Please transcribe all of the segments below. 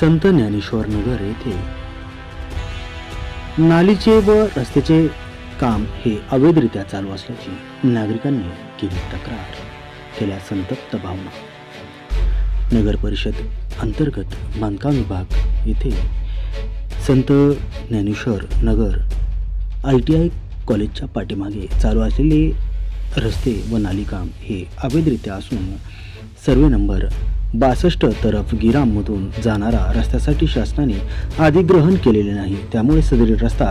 संत ज्ञानेश्वर नगर येथे. नालीचे व रस्त्याचे काम हे अवैधरित्या चालू असल्याची नागरिकांनी केली तक्रार. केल्या संतप्त भावना. नगर परिषद अंतर्गत बांधकाम विभाग येथे. Sant Dnyaneshwar Nagar I T I कॉलेजच्या पाठीमागे चालू असलेले रस्ते व नालीकाम हे अवैधरित्या असून सर्वे नंबर बासष्ट तरफ गिराममधून जाणारा रस्त्यासाठी शासनाने अधिग्रहण केलेले नाही त्यामुळे सदरील रस्ता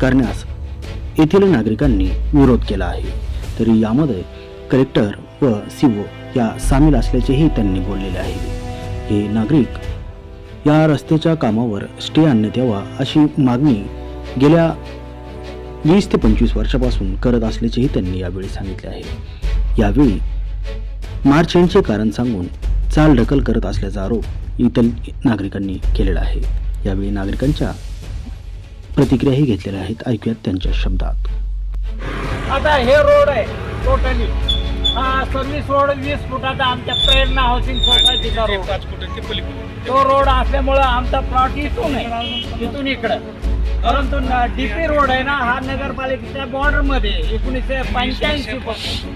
करण्यास येथील नागरिकांनी विरोध केला आहे. तरी यामध्ये कलेक्टर व सीओ या सामील असल्याचेही त्यांनी बोललेले आहे. हे नागरिक या रस्त्याच्या कामावर स्टे आणण्यात यावा अशी मागणी गेल्या वीस ते पंचवीस वर्षापासून करत असल्याचेही त्यांनी यावेळी सांगितले आहे. यावेळी मार्च यांचे कारण सांगून चाल ढकल करत असल्याचा आरोप इतर नागरिकांनी केलेला आहे. यावेळी नागरिकांच्या प्रतिक्रियाही घेतलेल्या आहेत. ऐकूयात त्यांच्या शब्दात. आता हे रोड आहे टोटली हा सर्व्हिस रोड वीस फुटाचा आमच्या प्रेरणा हाऊसिंग सोसायटीचा रोड तो रोड असल्यामुळं आमचा प्लॉट इथून आहे इथून इकडं. परंतु डीपी रोड आहे ना हा नगरपालिकेच्या बॉर्डरमध्ये एकोणीसशे पंच्याऐंशी पासून.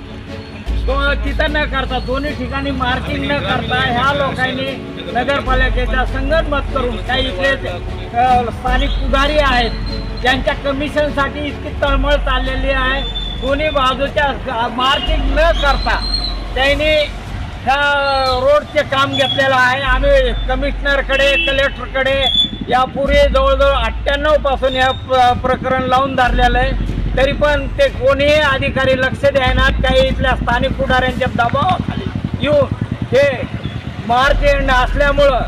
तिथं न करता दोन्ही ठिकाणी मार्किंग न करता ह्या लोकांनी नगरपालिकेचा संगनमत करून काही इथले स्थानिक पुढारी आहेत ज्यांच्या कमिशनसाठी इतकी तळमळ चाललेली आहे. दोन्ही बाजूच्या मार्किंग न करता त्यांनी ह्या रोडचे काम घेतलेलं आहे. आम्ही कमिशनरकडे कलेक्टरकडे यापूर्वी जवळजवळ अठ्ठ्याण्णवपासून या प्रकरण लावून धरलेलं आहे. तरी पण ते कोणीही अधिकारी लक्ष द्यायनात काही इथल्या स्थानिक पुढाऱ्यांच्या दबावाखाली येऊन हे मार्च एंड असल्यामुळं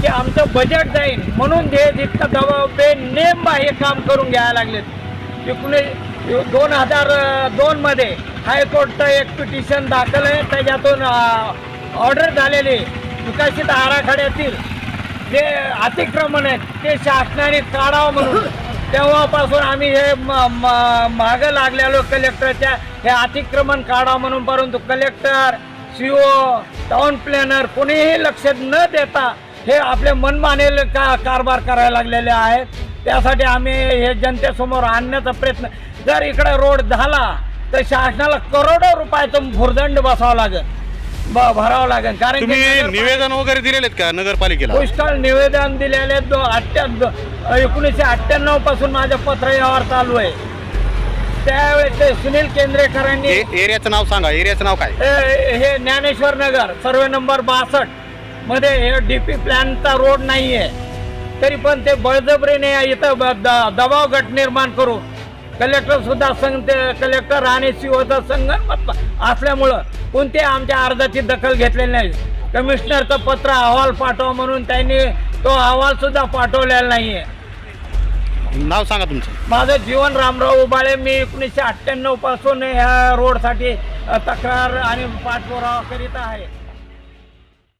की आमचं बजेट जाईल म्हणून हे जितका दबाव बे नेमबा हे काम करून घ्यायला लागलेत. एकोणीस दोन हजार दोनमध्ये हायकोर्टचं एक पिटिशन दाखल आहे त्याच्यातून ऑर्डर झालेली विकसित आराखड्यातील जे अतिक्रमण आहेत ते शासनाने काढावं म्हणून तेव्हापासून आम्ही हे म- म- मागं लागलेलो कलेक्टरच्या हे अतिक्रमण काढावं म्हणून. परंतु collector C O town planner कोणीही लक्ष न देता हे आपले मनमानेले का कारभार करायला लागलेले आहेत. त्यासाठी आम्ही हे जनतेसमोर आणण्याचा प्रयत्न जर इकडे रोड झाला तर शासनाला करोडो रुपयाचं भुर्दंड बसावं लागेल. ब- भरावं लागेल. कारण की तुम्ही निवेदन वगैरे दिलेले का नगरपालिकेला? पुष्कळ निवेदन दिलेले दो अठ्ठ्या दो- एकोणीसशे अठ्ठ्याण्णवपासून माझं पत्र व्यवहार चालू आहे. त्यावेळेस ते सुनील केंद्रेकरांनी ए- एरियाचं नाव सांगा. एरियाचं नाव काय? हे हे ज्ञानेश्वर नगर सर्वे नंबर बासष्ट. मध्ये हे डीपी प्लॅनचा रोड नाही आहे तरी पण ते बळजबरीने इथं ब- द- दबाव गट निर्माण करून कलेक्टर सुद्धा संघ ते कलेक्टर आणि सीओचा संगणमत असल्यामुळं कोणते आमच्या अर्जाची दखल घेतलेली नाही. कमिशनरचं पत्र अहवाल पाठवा म्हणून त्यांनी तो अहवाल सुद्धा पाठवलेला नाहीये. नाव सांगा तुमचं. माझं जीवन रामराव उबाळे मी एकोणीसशे अठ्ठ्याण्णवपासून ह्या रोडसाठी तक्रार आणि पाठपुरावा करीत आहे.